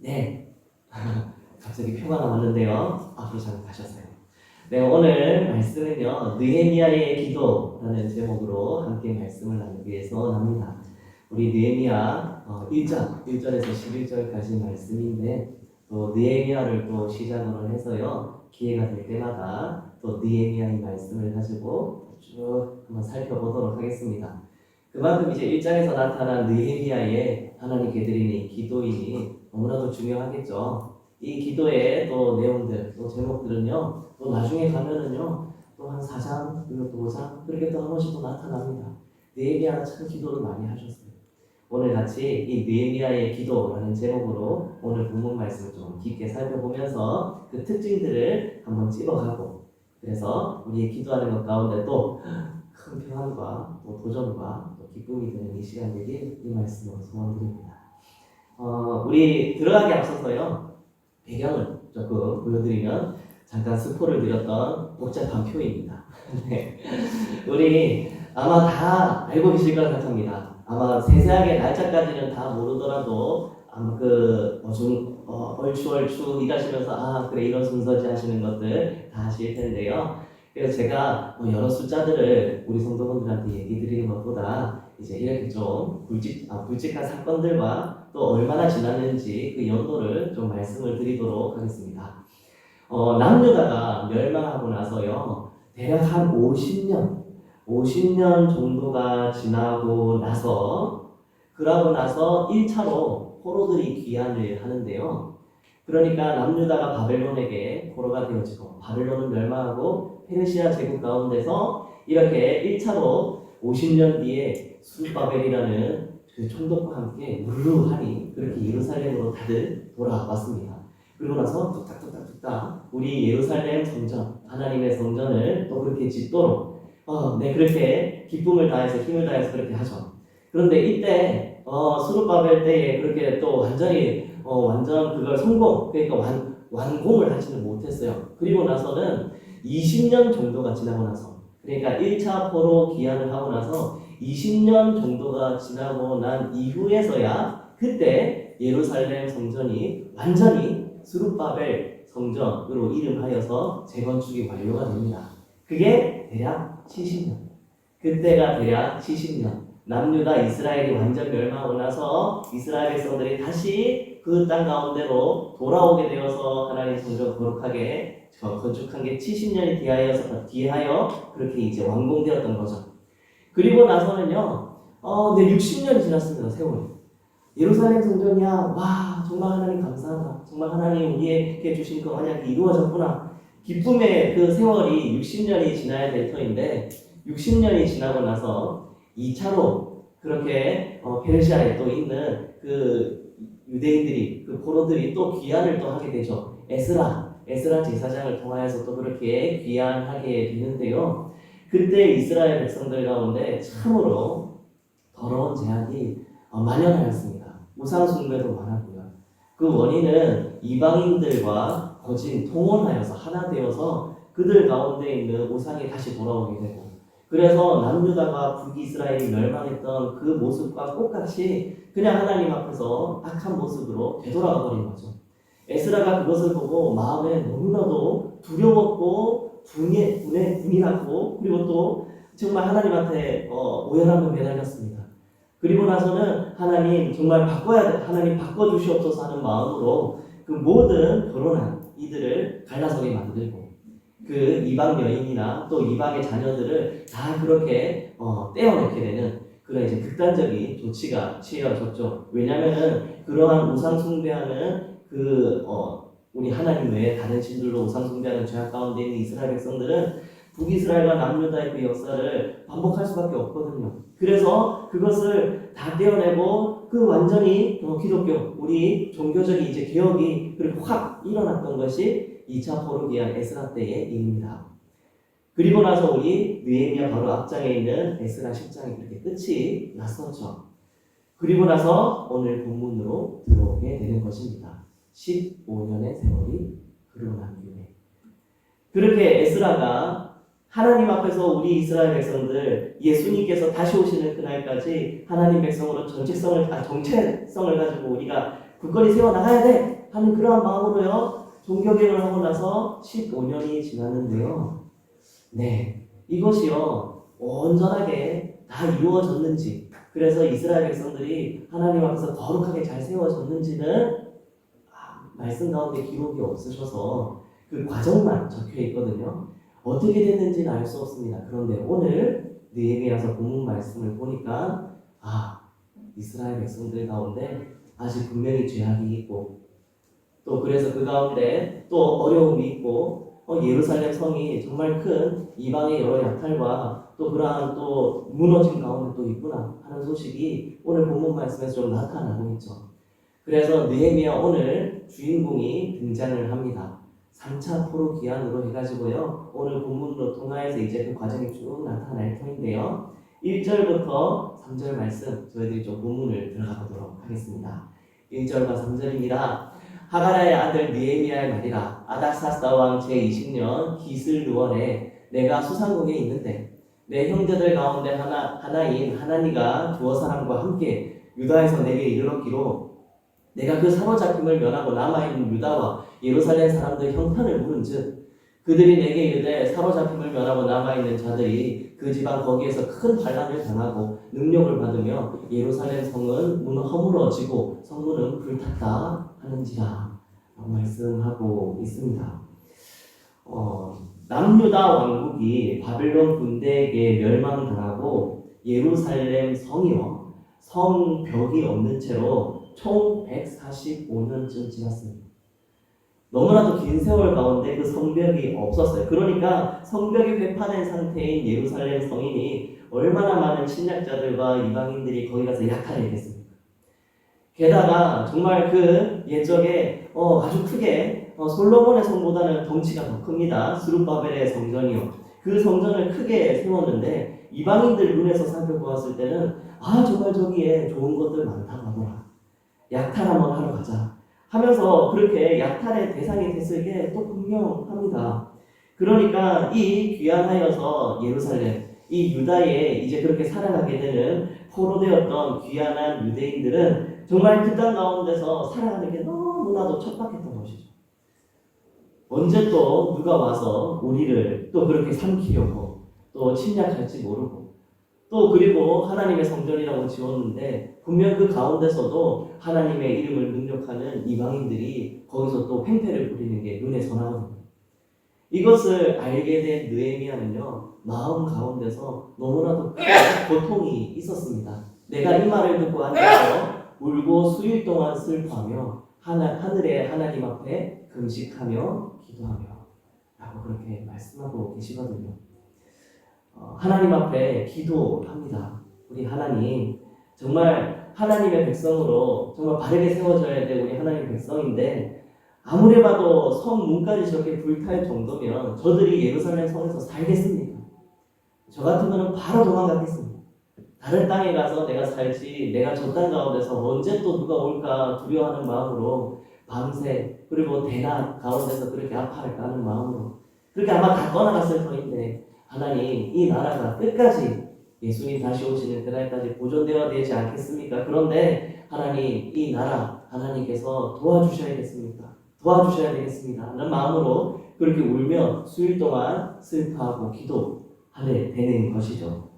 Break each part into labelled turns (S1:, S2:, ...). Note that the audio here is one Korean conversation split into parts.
S1: 네. 갑자기 표가 나왔는데요. 앞으로 잠깐 가셨어요. 네, 오늘 말씀은요. 느헤미야의 기도라는 제목으로 함께 말씀을 나누기 위해서 납니다. 우리 느헤미야 어, 1장, 1절에서 11절까지 말씀인데 또 느헤미야를 또 시작으로 해서요. 기회가 될 때마다 또 느헤미야의 말씀을 가지고 쭉 한번 살펴보도록 하겠습니다. 그만큼 이제 1장에서 나타난 느헤미야의 하나님께 드리는 이 기도인이 너무나도 중요하겠죠. 이 기도의 또 내용들, 또 제목들은요, 또 나중에 가면은요, 또 한 4장, 그리고 또 5장, 그렇게 또 한 번씩 또 나타납니다. 느헤미야가 참 기도를 많이 하셨어요. 오늘 같이 이 느헤미야의 기도라는 제목으로 오늘 본문 말씀을 좀 깊게 살펴보면서 그 특징들을 한번 찝어가고 그래서 우리의 기도하는 것 가운데 또 큰 평안과 또 도전과 또 기쁨이 되는 이 시간 되길 이 말씀으로 소원드립니다. 어, 우리 들어가기 앞서서요 배경을 조금 보여드리면 잠깐 스포를 드렸던 복잡한 표입니다. 네. 우리 아마 다 알고 계실 거라 생각합니다. 아마 세세하게 날짜까지는 다 모르더라도 아마 그 어 중 어, 얼추 얼추 일하시면서 아 그래 이런 순서지 하시는 것들 다 아실 텐데요. 그래서 제가 뭐 여러 숫자들을 우리 성도분들한테 얘기 드리는 것보다 이제 이렇게 좀 굵직, 아, 굵직한 사건들과 또 얼마나 지났는지 그 연도를 좀 말씀을 드리도록 하겠습니다. 어, 남유다가 멸망하고 나서요, 대략 한 50년, 50년 정도가 지나고 나서, 그러고 나서 1차로 포로들이 귀환을 하는데요. 그러니까 남유다가 바벨론에게 포로가 되어지고, 바벨론은 멸망하고, 페르시아 제국 가운데서 이렇게 1차로 50년 뒤에 수르바벨이라는 그 총독과 함께 물루하니 그렇게 예루살렘으로 다들 돌아왔습니다. 그리고 나서 뚝딱뚝딱뚝딱 우리 예루살렘 성전, 하나님의 성전을 또 그렇게 짓도록 어, 네 그렇게 기쁨을 다해서 힘을 다해서 그렇게 하죠. 그런데 이때 어, 수르바벨 때에 그렇게 또 완전히 어, 완전 그걸 성공 그러니까 완, 완공을 하지는 못했어요. 그리고 나서는 20년 정도가 지나고 나서 그러니까 1차 포로 기한을 하고 나서 20년 정도가 지나고 난 이후에서야 그때 예루살렘 성전이 완전히 수르바벨 성전으로 이름하여서 재건축이 완료가 됩니다. 그게 대략 70년. 그때가 대략 70년. 남유다 이스라엘이 완전 멸망하고 나서 이스라엘 백성들이 다시 그 땅 가운데로 돌아오게 되어서 하나님 성전 거룩하게 건축한 게 70년이 뒤하여서 뒤하여 그렇게 이제 완공되었던 거죠. 그리고 나서는요, 어, 네 60년이 지났습니다 세월이. 예루살렘 성전이야, 와 정말 하나님 감사하다. 정말 하나님 우리에게 주신 그 언약이 이루어졌구나. 기쁨의 그 세월이 60년이 지나야 될 터인데 60년이 지나고 나서 2차로 그렇게 어, 페르시아에 또 있는 그 유대인들이 그 포로들이 또 귀환을 또 하게 되죠. 에스라 에스라 제사장을 통하여서 또 그렇게 귀환하게 되는데요. 그때 이스라엘 백성들 가운데 참으로 더러운 제약이 어, 만연하였습니다. 우상 숭배도 많았고요. 그 원인은 이방인들과 거진 통혼하여서 하나 되어서 그들 가운데 있는 우상이 다시 돌아오게 되고 그래서 남유다가 북이스라엘이 멸망했던 그 모습과 똑같이 그냥 하나님 앞에서 악한 모습으로 되돌아가 버린 거죠. 에스라가 그것을 보고 마음에 너무나도 두려웠고 분에 분에 분이 났고 그리고 또 정말 하나님한테 어, 오열함을 매달렸습니다. 그리고 나서는 하나님 정말 바꿔야 돼 하나님 바꿔 주시옵소서 하는 마음으로 그 모든 결혼한 이들을 갈라서게 만들고 그 이방 여인이나 또 이방의 자녀들을 다 그렇게 어, 떼어놓게 되는 그런 이제 극단적인 조치가 취해졌죠. 왜냐면은 그러한 우상 숭배하는 그 어, 우리 하나님 외에 다른 신들로 우상 숭배하는 죄악 가운데 있는 이스라엘 백성들은 북이스라엘과 남유다의 그 역사를 반복할 수밖에 없거든요. 그래서 그것을 다 떼어내고 그 완전히 어, 기독교 우리 종교적인 이제 개혁이 그렇게 확 일어났던 것이 2차 포로기한 에스라 때의 일입니다. 그리고 나서 우리 느헤미야 바로 앞장에 있는 에스라 10장이 그렇게 끝이 났었죠. 그리고 나서 오늘 본문으로 들어오게 되는 것입니다. 15년의 세월이 난 뒤에 그렇게 에스라가 하나님 앞에서 우리 이스라엘 백성들 예수님께서 다시 오시는 그날까지 하나님 백성으로 정체성을 아, 정체성을 가지고 우리가 굳건히 세워 나가야 돼 하는 그러한 마음으로요 종교개혁을 하고 나서 15년이 지났는데요. 네 이것이요 온전하게 다 이루어졌는지 그래서 이스라엘 백성들이 하나님 앞에서 거룩하게 잘 세워졌는지는 아, 말씀 가운데 기록이 없으셔서 그 과정만 적혀 있거든요. 어떻게 됐는지는 알 수 없습니다. 그런데 오늘 느헤미야서 본문 말씀을 보니까 아 이스라엘 백성들 가운데 아직 분명히 죄악이 있고 또 그래서 그 가운데 또 어려움이 있고 어, 예루살렘 성이 정말 큰 이방의 여러 약탈과 또 그러한 또 무너진 가운데 또 있구나 하는 소식이 오늘 본문 말씀에서 좀 나타나고 있죠. 그래서 느헤미야 오늘 주인공이 등장을 합니다. 3차 포로 기한으로 해가지고요. 오늘 본문으로 통하여서 이제 그 과정이 쭉 나타날 터인데요. 1절부터 3절 말씀 저희들이 좀 본문을 들어가 보도록 하겠습니다. 1절과 3절입니다. 하가라의 아들 느헤미야의 말이라 아닥사스다 왕 제20년 기슬루월에 내가 수상궁에 있는데 내 형제들 가운데 하나, 하나인 하나니가 두어 사람과 함께 유다에서 내게 이르렀기로 내가 그 사로잡힘을 면하고 남아있는 유다와 예루살렘 사람들 형편을 물은즉 그들이 내게 이르되 사로잡힘을 면하고 남아있는 자들이 그 지방 거기에서 큰 반란을 당하고 능력을 받으며 예루살렘 성은 문 허물어지고 성문은 불탔다 하는지라 말씀하고 있습니다. 어, 남유다 왕국이 바벨론 군대에게 멸망당하고 예루살렘 성이요 성벽이 없는 채로 총 145년쯤 지났습니다. 너무나도 긴 세월 가운데 그 성벽이 없었어요. 그러니까 성벽이 회파된 상태인 예루살렘 성인이 얼마나 많은 침략자들과 이방인들이 거기 가서 약탈했겠습니까? 게다가 정말 그 옛적에 어, 아주 크게 어, 솔로몬의 성보다는 덩치가 더 큽니다. 스룹바벨의 성전이요. 그 성전을 크게 세웠는데 이방인들 눈에서 살펴보았을 때는 아 정말 저기에 좋은 것들 많다고 하더라. 약탈 한번 하러 가자. 하면서 그렇게 약탈의 대상이 됐을 게또 분명합니다. 그러니까 이 귀환하여서 예루살렘, 이 유다에 이제 그렇게 살아가게 되는 포로되었던 귀환한 유대인들은 정말 그 땅 가운데서 살아가는 게 너무나도 척박했던 것이죠. 언제 또 누가 와서 우리를 또 그렇게 삼키려고 또 침략할지 모르고 또 그리고 하나님의 성전이라고 지었는데 분명 그 가운데서도 하나님의 이름을 능력하는 이방인들이 거기서 또 횡패를 부리는 게 눈에 선하거든요. 이것을 알게 된 느헤미야는요 마음 가운데서 너무나도 큰 고통이 있었습니다. 내가 이 말을 듣고 앉아서 울고 수일 동안 슬퍼하며 하나, 하늘의 하나님 앞에 금식하며 기도하며 라고 그렇게 말씀하고 계시거든요. 어, 하나님 앞에 기도합니다. 우리 하나님 정말 하나님의 백성으로 정말 바르게 세워져야 될 우리 하나님의 백성인데 아무리 봐도 성 문까지 저렇게 불탈 정도면 저들이 예루살렘 성에서 살겠습니까? 저 같으면 바로 도망가겠습니다. 다른 땅에 가서 내가 살지 내가 저 땅 가운데서 언제 또 누가 올까 두려워하는 마음으로 밤새 그리고 대낮 가운데서 그렇게 아파할까 하는 마음으로 그렇게 아마 다 떠나갔을 터인데 하나님 이 나라가 끝까지 예수님 다시 오시는 그날까지 보존되어야 되지 않겠습니까? 그런데 하나님 이 나라 하나님께서 도와주셔야겠습니까? 도와주셔야 되겠습니다. 하는 마음으로 그렇게 울며 수일 동안 슬퍼하고 기도하게 되는 것이죠.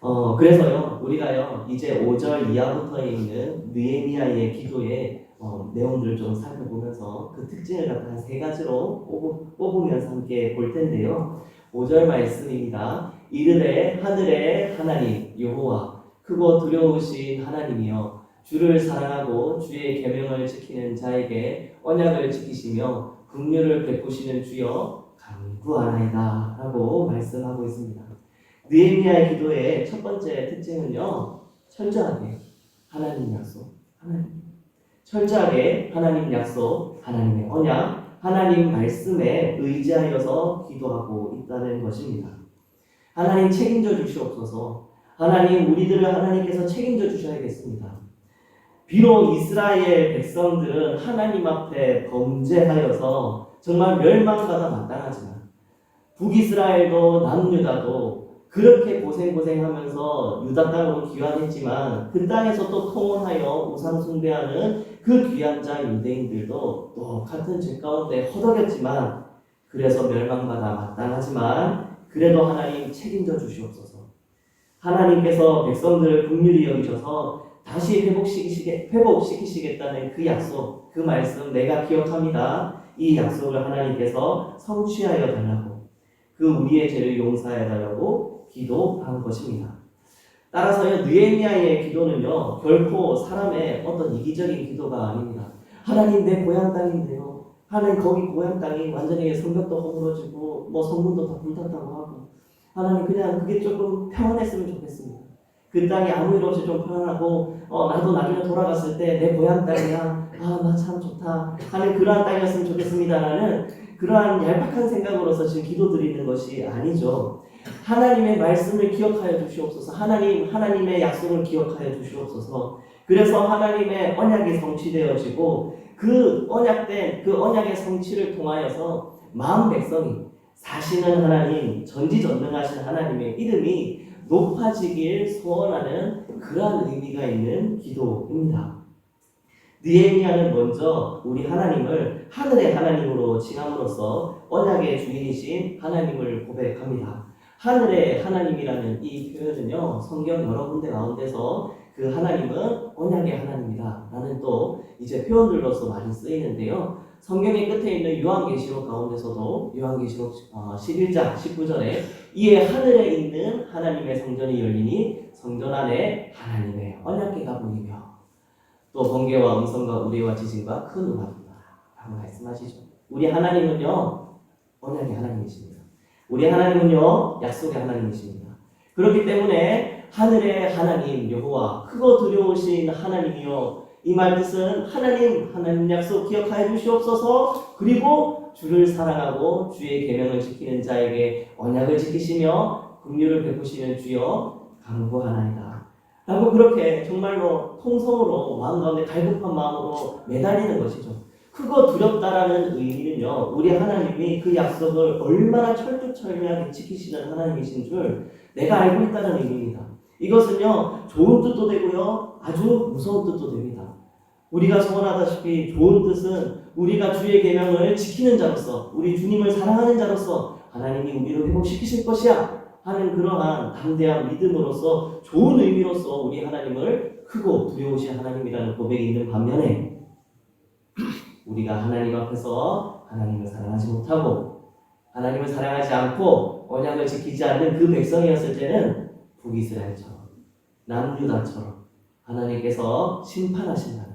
S1: 어 그래서요 우리가요 이제 5절 이하부터 있는 느헤미야의 기도의 어, 내용들을 좀 살펴보면서 그 특징을 갖다 한세 가지로 뽑, 뽑으면서 함께 볼 텐데요. 5절 말씀입니다. 이르되 하늘의 하나님 여호와 크고 두려우신 하나님이여 주를 사랑하고 주의 계명을 지키는 자에게 언약을 지키시며 긍휼을 베푸시는 주여 간구하나이다 라고 말씀하고 있습니다. 느헤미야의 기도의 첫 번째 특징은요 철저하게 하나님 약속 하나님 철저하게 하나님 약속 하나님의 언약 하나님 말씀에 의지하여서 기도하고 있다는 것입니다. 하나님 책임져 주시옵소서. 하나님 우리들을 하나님께서 책임져 주셔야겠습니다. 비록 이스라엘 백성들은 하나님 앞에 범죄하여서 정말 멸망받아 마땅하지만 북이스라엘도 남유다도 그렇게 고생고생하면서 유다 땅으로 귀환했지만 그 땅에서 또 통원하여 우상 숭배하는 그 귀한 자 유대인들도 똑같은 죄 가운데 허덕였지만 그래서 멸망받아 마땅하지만 그래도 하나님 책임져 주시옵소서. 하나님께서 백성들을 긍휼히 여기셔서 다시 회복시키시게, 회복시키시겠다는 그 약속, 그 말씀 내가 기억합니다. 이 약속을 하나님께서 성취하여 달라고 그 우리의 죄를 용서하여 달라고 기도한 것입니다. 따라서요 느헤미야의 기도는요 결코 사람의 어떤 이기적인 기도가 아닙니다. 하나님 내 고향 땅인데요. 하나님 거기 고향 땅이 완전히 성벽도 허물어지고 뭐 성문도 다 불탔다고 하고 하나님 그냥 그게 조금 평안했으면 좋겠습니다. 그 땅이 아무 일 없이 좀 편안하고 어 나도 나중에 돌아갔을 때 내 고향 땅이야 아 나 참 좋다 하는 그러한 땅이었으면 좋겠습니다라는 그러한 얄팍한 생각으로서 지금 기도 드리는 것이 아니죠. 하나님의 말씀을 기억하여 주시옵소서. 하나님 하나님의 약속을 기억하여 주시옵소서. 그래서 하나님의 언약이 성취되어지고 그 언약된 그 언약의 성취를 통하여서 마음 백성이 사시는 하나님 전지전능하신 하나님의 이름이 높아지길 소원하는 그러한 의미가 있는 기도입니다. 느헤미야는 먼저 우리 하나님을 하늘의 하나님으로 칭함으로써 언약의 주인이신 하나님을 고백합니다. 하늘의 하나님이라는 이 표현은요 성경 여러 군데 가운데서 그 하나님은 언약의 하나님이다. 라는 또 이제 표현들로서 많이 쓰이는데요. 성경의 끝에 있는 요한계시록 가운데서도 요한계시록 어, 11장 19절에 이에 하늘에 있는 하나님의 성전이 열리니 성전 안에 하나님의 언약궤가 보이며 또 번개와 음성과 우리와 지진과 큰 음악이다 라고 말씀하시죠. 우리 하나님은요 언약의 하나님이십니다 우리 하나님은요 약속의 하나님이십니다. 그렇기 때문에 하늘의 하나님 여호와 크고 두려우신 하나님이요 이 말 뜻은 하나님 하나님 약속 기억하여 주시옵소서 그리고 주를 사랑하고 주의 계명을 지키는 자에게 언약을 지키시며 긍휼을 베푸시는 주여 강구하나이다. 라고 그렇게 정말로 통성으로 마음 가운데 갈급한 마음으로 매달리는 것이죠. 크고 두렵다라는 의미는요, 우리 하나님이 그 약속을 얼마나 철두철미하게 지키시는 하나님이신 줄 내가 알고 있다는 의미입니다. 이것은요, 좋은 뜻도 되고요, 아주 무서운 뜻도 됩니다. 우리가 소원하다시피 좋은 뜻은 우리가 주의 계명을 지키는 자로서, 우리 주님을 사랑하는 자로서 하나님이 우리를 회복시키실 것이야 하는 그러한 담대한 믿음으로서 좋은 의미로서 우리 하나님을 크고 두려우신 하나님이라는 고백이 있는 반면에 우리가 하나님 앞에서 하나님을 사랑하지 못하고 하나님을 사랑하지 않고 언약을 지키지 않는 그 백성이었을 때는 북이스라엘처럼 남유다처럼 하나님께서 심판하신다는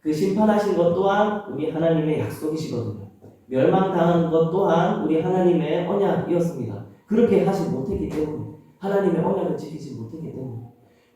S1: 그 심판하신 것 또한 우리 하나님의 약속이시거든요. 멸망당한 것 또한 우리 하나님의 언약이었습니다. 그렇게 하지 못했기 때문에 하나님의 언약을 지키지 못했기 때문에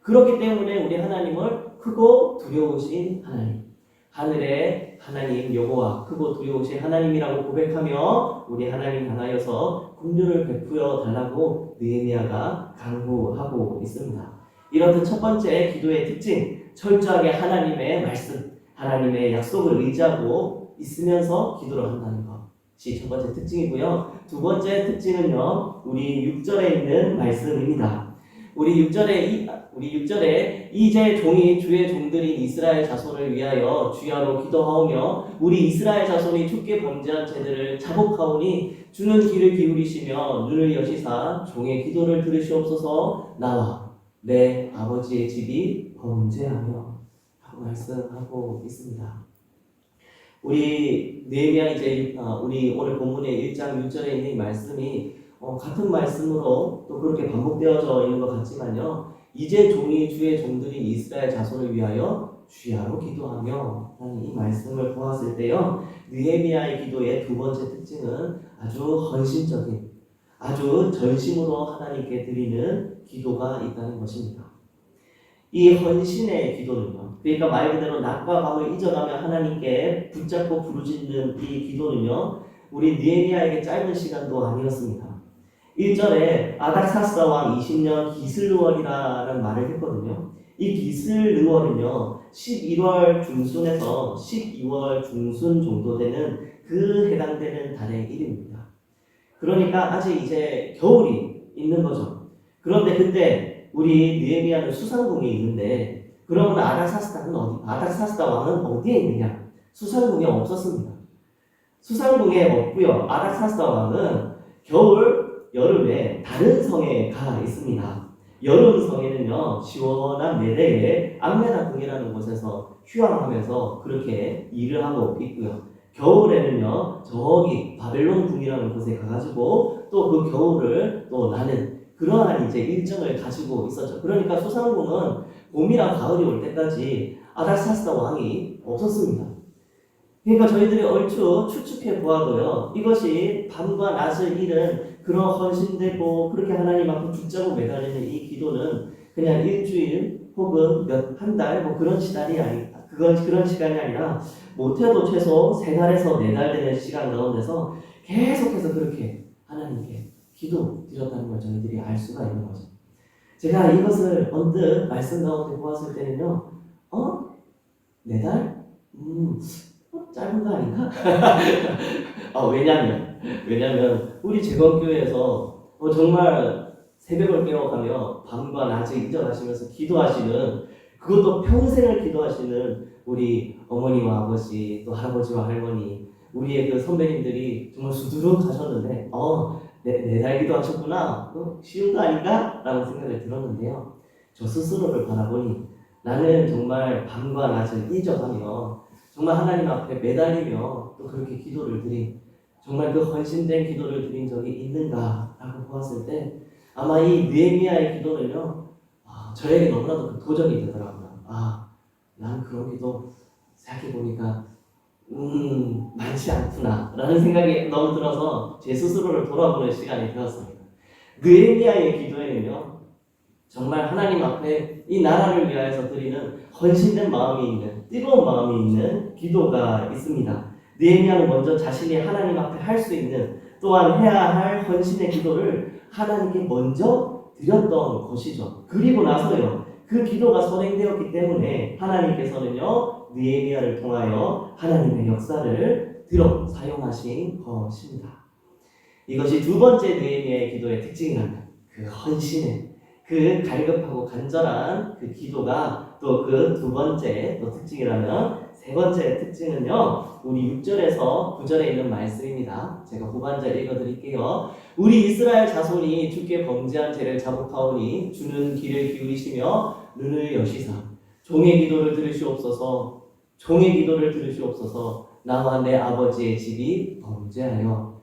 S1: 그렇기 때문에 우리 하나님을 크고 두려우신 하나님 하늘의 하나님 여호와 크고 두려우신 하나님이라고 고백하며 우리 하나님 향하여서 긍휼을 베푸어 달라고 느헤미야가 강구하고 있습니다. 이렇듯 첫 번째 기도의 특징 철저하게 하나님의 말씀, 하나님의 약속을 의지하고 있으면서 기도를 한다는 것이 첫 번째 특징이고요. 두 번째 특징은요. 우리 6절에 있는 말씀입니다. 우리 6절에 이, 우리 6절에 이제 종이 주의 종들인 이스라엘 자손을 위하여 주야로 기도하오며 우리 이스라엘 자손이 죽게 범죄한 죄들을 자복하오니 주는 귀를 기울이시며 눈을 여시사 종의 기도를 들으시옵소서 나와 내 아버지의 집이 범죄하며 하고 말씀하고 있습니다. 우리 네미야 이제 어, 우리 오늘 본문의 1장 6절에 있는 이 말씀이 어, 같은 말씀으로 또 그렇게 반복되어져 있는 것 같지만요. 이제 종이 주의 종들인 이스라엘 자손을 위하여 주야로 기도하며 라는 이 말씀을 보았을 때요. 느헤미야의 기도의 두 번째 특징은 아주 헌신적인 아주 전심으로 하나님께 드리는 기도가 있다는 것입니다. 이 헌신의 기도는요. 그러니까 말 그대로 낮과 밤을 잊어가며 하나님께 붙잡고 부르짖는 이 기도는요. 우리 느헤미야에게 짧은 시간도 아니었습니다. 1절에 아닥사스다 왕 20년 기슬르월이라는 말을 했거든요. 이 기슬르월은요. 11월 중순에서 12월 중순 정도 되는 그 해당되는 달의 이름입니다. 그러니까 아직 이제 겨울이 있는 거죠. 그런데 그때 우리 느헤미야는 수상궁에 있는데 그러면 아닥사스다는 어디? 아닥사스다 왕은 어디에 있느냐? 수상궁에 없었습니다. 수상궁에 없고요. 아닥사스다 왕은 겨울, 여름에 다른 성에 가 있습니다. 여름 성에는요 시원한 내대에 악메다 궁이라는 곳에서 휴양하면서 그렇게 일을 하고 있고요. 겨울에는요 저기 바벨론 궁이라는 곳에 가가지고 또 그 겨울을 또 나는 그러한 이제 일정을 가지고 있었죠. 그러니까 수상궁은 봄이랑 가을이 올 때까지 아닥사스다 왕이 없었습니다. 그러니까 저희들이 얼추 추측해 보아도요 이것이 밤과 낮을 잃은 그런 헌신되고 그렇게 하나님 앞에 붙잡고 매달리는 이 기도는 그냥 일주일 혹은 몇 한 달 뭐 그런 시간이 아니 그건 그런 시간이 아니라 못해도 최소 세 달에서 네 달 되는 시간 가운데서 계속해서 그렇게 하나님께 기도 드렸다는 걸 저희들이 알 수가 있는 거죠. 제가 이것을 언뜻 말씀 가운데 보았을 때는요, 어? 네 달? 음, 어, 짧은 거 아닌가? 아, 왜냐면, 왜냐면, 우리 재건교회에서 어, 정말 새벽을 깨워가며 밤과 낮을 잊어가시면서 기도하시는 그것도 평생을 기도하시는 우리 어머니와 아버지 또 할아버지와 할머니 우리의 그 선배님들이 정말 수두룩 하셨는데 어, 내, 내달 기도하셨구나 어, 쉬운 거 아닌가? 라는 생각을 들었는데요 저 스스로를 바라보니 나는 정말 밤과 낮을 잊어가며 정말 하나님 앞에 매달리며 또 그렇게 기도를 드린 정말 그 헌신된 기도를 드린 적이 있는가라고 보았을 때 아마 이 느헤미야의 기도는요 아, 저에게 너무나도 그 도전이 되더라고요. 아, 난 그런 기도 생각해 보니까 음 많지 않구나라는 생각이 너무 들어서 제 스스로를 돌아보는 시간이 되었습니다. 느헤미야의 기도에는요 정말 하나님 앞에 이 나라를 위하여서 드리는 헌신된 마음이 있는 뜨거운 마음이 있는 기도가 있습니다. 느헤미야는 먼저 자신이 하나님 앞에 할 수 있는 또한 해야 할 헌신의 기도를 하나님께 먼저 드렸던 것이죠. 그리고 나서요. 그 기도가 선행되었기 때문에 하나님께서는요. 느헤미야를 통하여 하나님의 역사를 들어 사용하신 것입니다. 이것이 두 번째 느헤미야의 기도의 특징이라면 그 헌신의 그 갈급하고 간절한 그 기도가 또 그 두 번째 또 특징이라면 세 번째 특징은요. 우리 6절에서 9절에 있는 말씀입니다. 제가 후반절 읽어드릴게요. 우리 이스라엘 자손이 주께 범죄한 죄를 자복하오니 주는 귀를 기울이시며 눈을 여시사 종의 기도를 들으시옵소서 종의 기도를 들으시옵소서 나와 내 아버지의 집이 범죄하여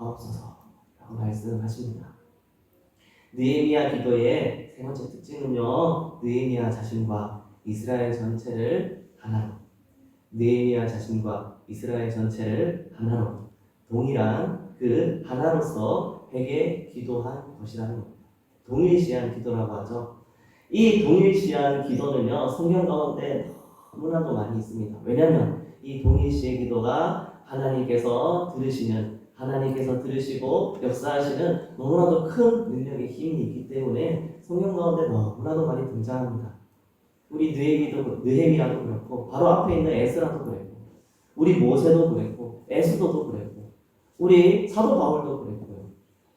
S1: 하옵소서라고 말씀하십니다. 느헤미야 기도의 세 번째 특징은요. 느헤미야 자신과 이스라엘 전체를 하나로 느헤미야 자신과 이스라엘 전체를 하나로 동일한 그 하나로서 회개 기도한 것이라는 겁니다. 동일시한 기도라고 하죠. 이 동일시한 기도는요 성경 가운데 너무나도 많이 있습니다. 왜냐하면 이 동일시의 기도가 하나님께서 들으시는 하나님께서 들으시고 역사하시는 너무나도 큰 능력의 힘이 있기 때문에 성경 가운데 너무나도 많이 등장합니다. 우리 느헤미도 느헤미야도 그렇고 바로 앞에 있는 에스라도 그랬고 우리 모세도 그랬고 에스도도 그랬고 우리 사도 바울도 그랬고요.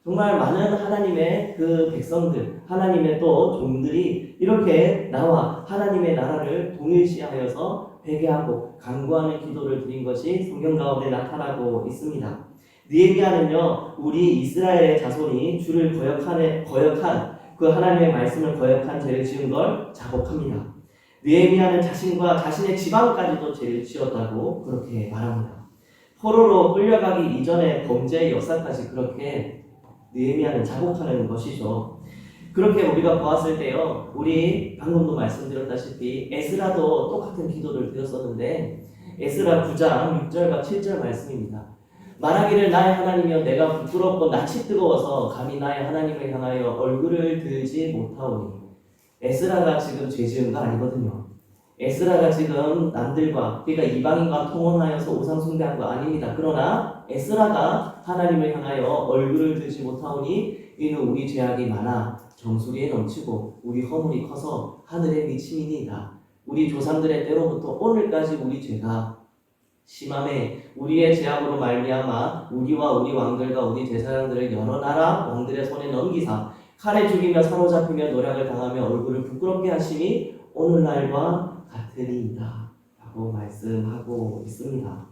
S1: 정말 많은 하나님의 그 백성들, 하나님의 또 종들이 이렇게 나와 하나님의 나라를 동일시하여서 회개하고 간구하는 기도를 드린 것이 성경 가운데 나타나고 있습니다. 느헤미야는요, 우리 이스라엘의 자손이 주를 거역한, 거역한 그 하나님의 말씀을 거역한 죄를 지은 걸 자복합니다. 느헤미야는 자신과 자신의 지방까지도 죄를 지었다고 그렇게 말합니다. 포로로 끌려가기 이전의 범죄의 역사까지 그렇게 느헤미야는 자복하는 것이죠. 그렇게 우리가 보았을 때요, 우리 방금도 말씀드렸다시피 에스라도 똑같은 기도를 드렸었는데 에스라 9장 6절과 7절 말씀입니다. 말하기를 나의 하나님이여 내가 부끄럽고 낯이 뜨거워서 감히 나의 하나님을 향하여 얼굴을 들지 못하오니 에스라가 지금 죄 지은 거 아니거든요. 에스라가 지금 남들과 그러니까 이방인과 통혼하여서 우상 숭배한 거 아닙니다. 그러나 에스라가 하나님을 향하여 얼굴을 들지 못하오니 이는 우리 죄악이 많아 정수리에 넘치고 우리 허물이 커서 하늘에 미치니이다. 우리 조상들의 때로부터 오늘까지 우리 죄가 심함에 우리의 죄악으로 말미암아 우리와 우리 왕들과 우리 제사장들을 여러 나라 왕들의 손에 넘기사 칼에 죽이며 사로잡히며 노략을 당하며 얼굴을 부끄럽게 하심이 오늘날과 같으니이다. 라고 말씀하고 있습니다.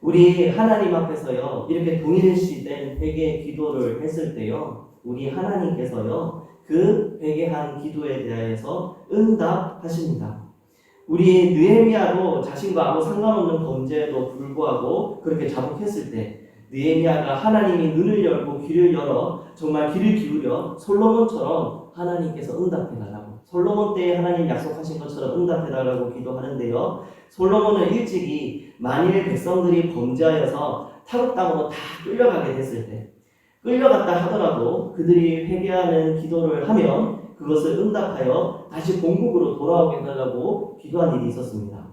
S1: 우리 하나님 앞에서요, 이렇게 동일시된 회개 기도를 했을 때요, 우리 하나님께서요, 그 회개한 기도에 대해서 응답하십니다. 우리 느헤미야도 자신과 아무 상관없는 범죄에도 불구하고 그렇게 자복했을 때 느헤미야가 하나님이 눈을 열고 귀를 열어 정말 귀를 기울여 솔로몬처럼 하나님께서 응답해 달라고 솔로몬 때에 하나님 약속하신 것처럼 응답해 달라고 기도하는데요. 솔로몬은 일찍이 만일 백성들이 범죄하여서 타국 땅으로 다 끌려가게 됐을 때 끌려갔다 하더라도 그들이 회개하는 기도를 하면 그것을 응답하여 다시 본국으로 돌아오게 해달라고 기도한 일이 있었습니다.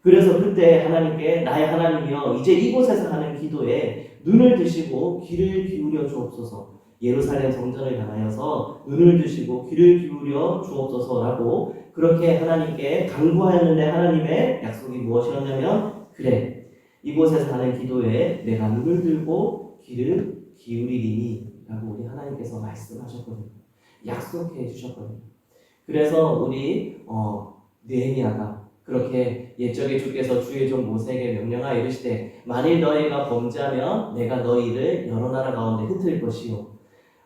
S1: 그래서 그때 하나님께 나의 하나님이여 이제 이곳에서 하는 기도에 눈을 드시고 귀를 기울여 주옵소서 예루살렘 성전을 향하여서 눈을 드시고 귀를 기울여 주옵소서라고 그렇게 하나님께 강구하였는데 하나님의 약속이 무엇이었냐면 그래 이곳에서 하는 기도에 내가 눈을 들고 귀를 기울이리니 라고 우리 하나님께서 말씀하셨거든요. 약속해 주셨거든요. 그래서 우리 어, 느헤미야가 그렇게 옛적에 주께서 주의 종 모세에게 명령하여 이르시되 만일 너희가 범죄하면 내가 너희를 여러 나라 가운데 흩을 것이요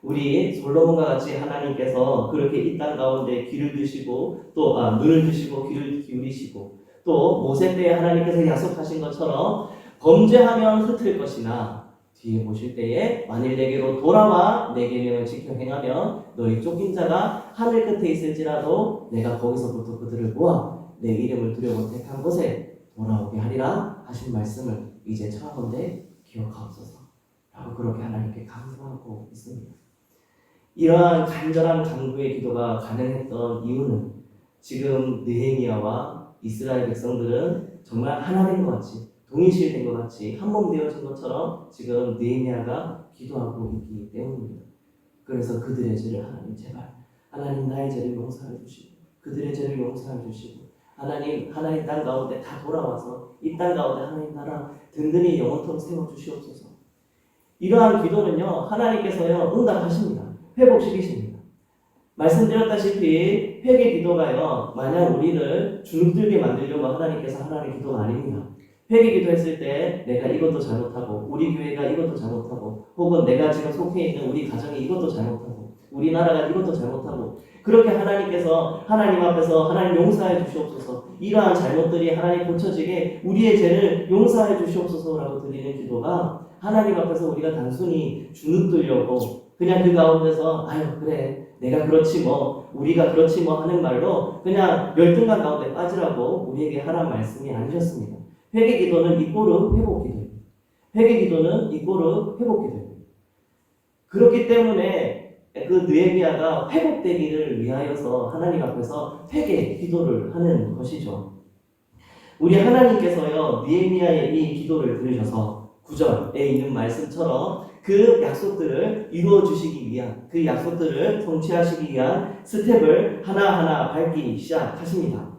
S1: 우리 솔로몬과 같이 하나님께서 그렇게 이 땅 가운데 귀를 드시고 또 아, 눈을 드시고 귀를 기울이시고 또 모세 때에 하나님께서 약속하신 것처럼 범죄하면 흩을 것이나 뒤에 보실 때에 만일 내게로 돌아와 내 계명을 지켜 행하면 너희 쫓긴 자가 하늘 끝에 있을지라도 내가 거기서부터 그들을 모아 내 이름을 두려워 택한 곳에 돌아오게 하리라 하신 말씀을 이제 차가운데 기억하옵소서 라고 그렇게 하나님께 강구하고 있습니다. 이러한 간절한 강구의 기도가 가능했던 이유는 지금 느헤미야와 이스라엘 백성들은 정말 하나 된것 같이 동일시된 것 같이 한 몸 되어진 것처럼 지금 느헤미야가 기도하고 있기 때문입니다. 그래서 그들의 죄를 하나님 제발 하나님 나의 죄를 용서해 주시고 그들의 죄를 용서해 주시고 하나님 하나님 땅 가운데 다 돌아와서 이 땅 가운데 하나님 나라 든든히 영원토록 세워 주시옵소서. 이러한 기도는요 하나님께서요 응답하십니다. 회복시키십니다. 말씀드렸다시피 회개 기도가요 만약 우리를 주눅들게 만들려고 하나님께서 하나님의 기도가 아닙니다. 회개 기도했을 때 내가 이것도 잘못하고 우리 교회가 이것도 잘못하고 혹은 내가 지금 속해 있는 우리 가정이 이것도 잘못하고 우리나라가 이것도 잘못하고 그렇게 하나님께서 하나님 앞에서 하나님 용서해 주시옵소서 이러한 잘못들이 하나님 고쳐지게 우리의 죄를 용서해 주시옵소서라고 드리는 기도가 하나님 앞에서 우리가 단순히 주눅들려고 그냥 그 가운데서 아유 그래 내가 그렇지 뭐 우리가 그렇지 뭐 하는 말로 그냥 열등감 가운데 빠지라고 우리에게 하란 말씀이 아니셨습니다. 회개 기도는 이꼬르 회복 기도입니다. 회개 기도는 이꼬르 회복 기도입니다. 그렇기 때문에 그 느헤미야가 회복되기를 위하여서 하나님 앞에서 회개 기도를 하는 것이죠. 우리 하나님께서요 느헤미야의 이 기도를 들으셔서 9절에 있는 말씀처럼 그 약속들을 이루어 주시기 위한 그 약속들을 성취하시기 위한 스텝을 하나하나 밟기 시작하십니다.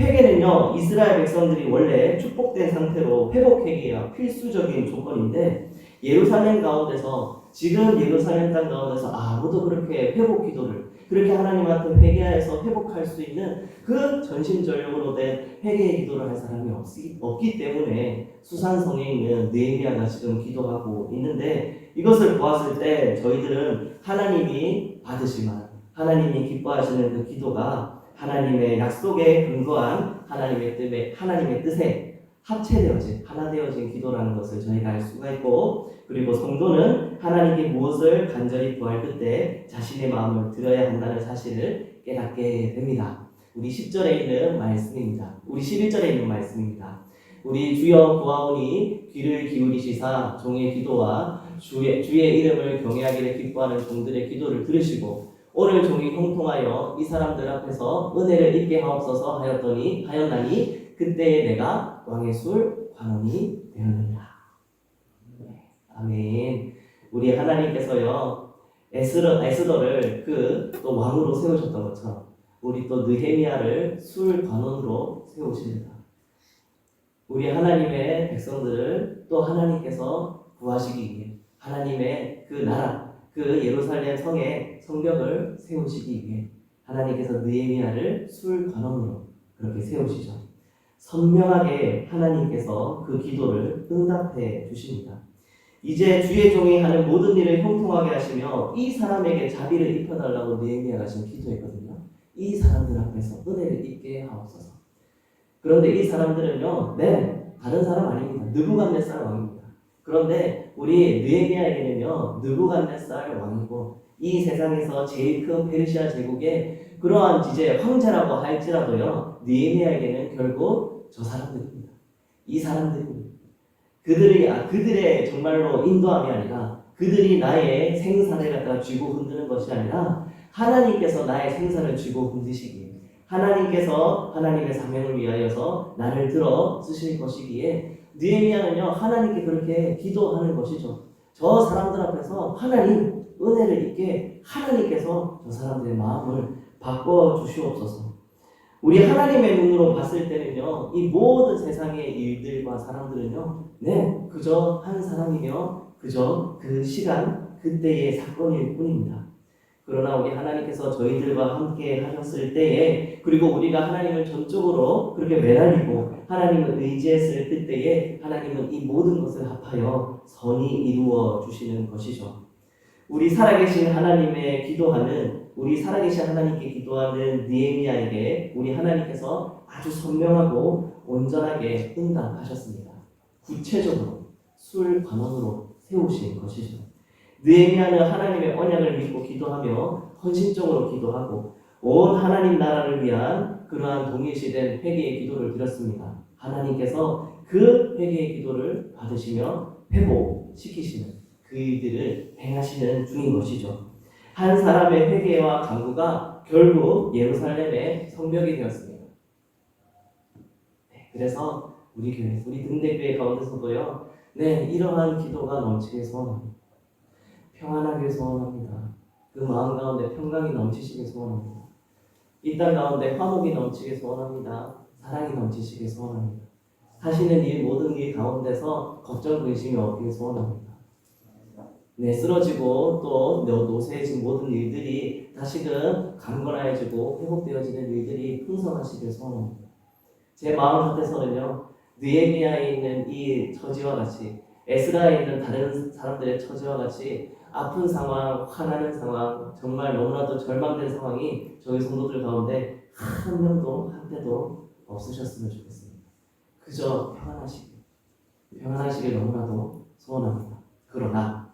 S1: 회개는요 이스라엘 백성들이 원래 축복된 상태로 회복하기가 필수적인 조건인데 예루살렘 가운데서 지금 예루살렘 땅 가운데서 아무도 그렇게 회복 기도를 그렇게 하나님한테 회개하여서 회복할 수 있는 그 전심전력으로 된 회개의 기도를 할 사람이 없기, 없기 때문에 수산성에 있는 느헤미야가 지금 기도하고 있는데 이것을 보았을 때 저희들은 하나님이 받으시만 하나님이 기뻐하시는 그 기도가 하나님의 약속에 근거한 하나님의 뜻에 하나님의 뜻에 합체되어진 하나 되어진 기도라는 것을 저희가 알 수가 있고 그리고 성도는 하나님께 무엇을 간절히 구할 그때 자신의 마음을 드려야 한다는 사실을 깨닫게 됩니다. 우리 10절에 있는 말씀입니다. 우리 11절에 있는 말씀입니다. 우리 주여 구하오니 귀를 기울이시사 종의 기도와 주의, 주의 이름을 경외하기를 기뻐하는 종들의 기도를 들으시고 오늘 종이 형통하여 이 사람들 앞에서 은혜를 입게 하옵소서 하였더니 하였나니 그때에 내가 왕의 술 관원이 되었느니라. 네, 아멘. 우리 하나님께서요 에스더 에스더를 그 또 왕으로 세우셨던 것처럼 우리 또 느헤미야를 술 관원으로 세우십니다. 우리 하나님의 백성들을 또 하나님께서 구하시기 위해 하나님의 그 나라 그 예루살렘 성의 성벽을 세우시기 위해 하나님께서 느헤미야를 술 관원으로 그렇게 세우시죠. 선명하게 하나님께서 그 기도를 응답해 주십니다. 이제 주의 종이 하는 모든 일을 형통하게 하시며 이 사람에게 자비를 입혀달라고 느헤미야가 지금 기도했거든요. 이 사람들 앞에서 은혜를 입게 하옵소서. 그런데 이 사람들은요, 네, 다른 사람 아닙니다. 느부갓네살 왕입니다. 그런데 우리 느헤미야에게는요, 느부갓네살 왕이고 이 세상에서 제일 큰 페르시아 제국의 그러한 이제 황제라고 할지라도요, 느헤미야에게는 결국 저 사람들입니다. 이 사람들입니다. 그들이 아, 그들의 정말로 인도함이 아니라 그들이 나의 생사를 갖다가 쥐고 흔드는 것이 아니라 하나님께서 나의 생사를 쥐고 흔드시기에 하나님께서 하나님의 사명을 위하여서 나를 들어 쓰실 것이기에 느헤미야는요 하나님께 그렇게 기도하는 것이죠. 저 사람들 앞에서 하나님 은혜를 입게 하나님께서 저 사람들의 마음을 바꿔 주시옵소서. 우리 하나님의 눈으로 봤을 때는요, 이 모든 세상의 일들과 사람들은요, 네, 그저 한 사람이며, 그저 그 시간, 그때의 사건일 뿐입니다. 그러나 우리 하나님께서 저희들과 함께 하셨을 때에, 그리고 우리가 하나님을 전적으로 그렇게 매달리고, 하나님을 의지했을 그때에, 하나님은 이 모든 것을 합하여 선이 이루어 주시는 것이죠. 우리 살아계신 하나님의 기도하는 우리 살아계신 하나님께 기도하는 느헤미야에게 우리 하나님께서 아주 선명하고 온전하게 응답하셨습니다. 구체적으로 술 관원으로 세우신 것이죠. 느헤미야는 하나님의 언약을 믿고 기도하며 헌신적으로 기도하고 온 하나님 나라를 위한 그러한 동일시된 회개의 기도를 드렸습니다. 하나님께서 그 회개의 기도를 받으시며 회복시키시는 그 일들을 행하시는 중인 것이죠. 한 사람의 회개와 강구가 결국 예루살렘의 성벽이 되었습니다. 네, 그래서 우리 교회, 우리 등대교회 가운데서도요, 네, 이러한 기도가 넘치길 소원합니다. 평안하길 소원합니다. 그 마음 가운데 평강이 넘치시길 소원합니다. 이 땅 가운데 화목이 넘치길 소원합니다. 사랑이 넘치시길 소원합니다. 하시는 일 모든 일 가운데서 걱정 근심이 없길 소원합니다. 네, 쓰러지고 또 노쇠해진 모든 일들이 다시금 강건해지고 회복되어지는 일들이 풍성하시길 소원합니다. 제 마음 같아서는요, 느헤미야에 있는 이 처지와 같이 에스라에 있는 다른 사람들의 처지와 같이 아픈 상황, 화나는 상황, 정말 너무나도 절망된 상황이 저희 성도들 가운데 한 명도 한때도 없으셨으면 좋겠습니다. 그저 평안하시길, 평안하시길 너무나도 소원합니다. 그러나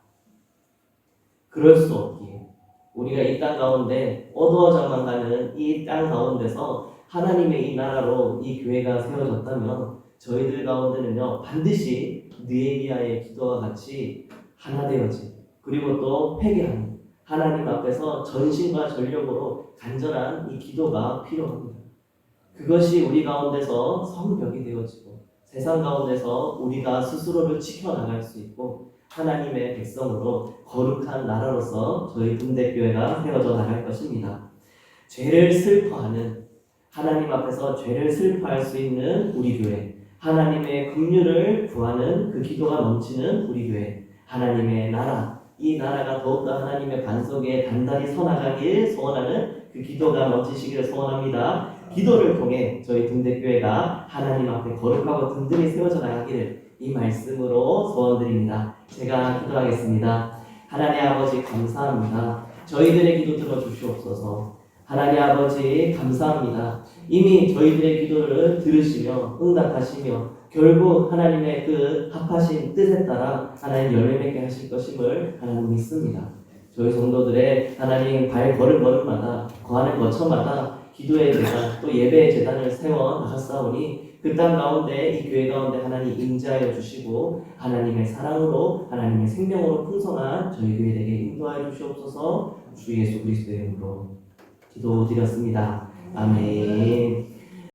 S1: 그럴 수 없기에 우리가 이 땅 가운데 어두워져만 가는 이 땅 가운데서 하나님의 이 나라로 이 교회가 세워졌다면 저희들 가운데는요 반드시 느헤미야의 기도와 같이 하나 되어지 그리고 또 회개하는 하나님 앞에서 전신과 전력으로 간절한 이 기도가 필요합니다. 그것이 우리 가운데서 성벽이 되어지고 세상 가운데서 우리가 스스로를 지켜나갈 수 있고 하나님의 백성으로 거룩한 나라로서 저희 군대교회가 세워져 나갈 것입니다. 죄를 슬퍼하는 하나님 앞에서 죄를 슬퍼할 수 있는 우리 교회, 하나님의 긍휼을 구하는 그 기도가 넘치는 우리 교회, 하나님의 나라, 이 나라가 더욱더 하나님의 반석에 단단히 서나가길 소원하는 그 기도가 넘치시기를 소원합니다. 기도를 통해 저희 등대교회가 하나님 앞에 거룩하고 든든히 세워져 나가기를 이 말씀으로 소원드립니다. 제가 기도하겠습니다. 하나님 아버지 감사합니다. 저희들의 기도 들어주시옵소서. 하나님 아버지 감사합니다. 이미 저희들의 기도를 들으시며 응답하시며 결국 하나님의 그 합하신 뜻에 따라 하나님 열매 맺게 하실 것임을 하나님 믿습니다. 저희 성도들의 하나님 발 걸음 걸음마다 거하는 거처마다 기도의 재단 또 예배의 재단을 세워 나갔사오니 그 땅 가운데 이 교회 가운데 하나님 임재하여 주시고 하나님의 사랑으로 하나님의 생명으로 풍성한 저희 교회에게 인도하여 주시옵소서 주 예수 그리스도의 이름으로 기도드렸습니다. 아멘.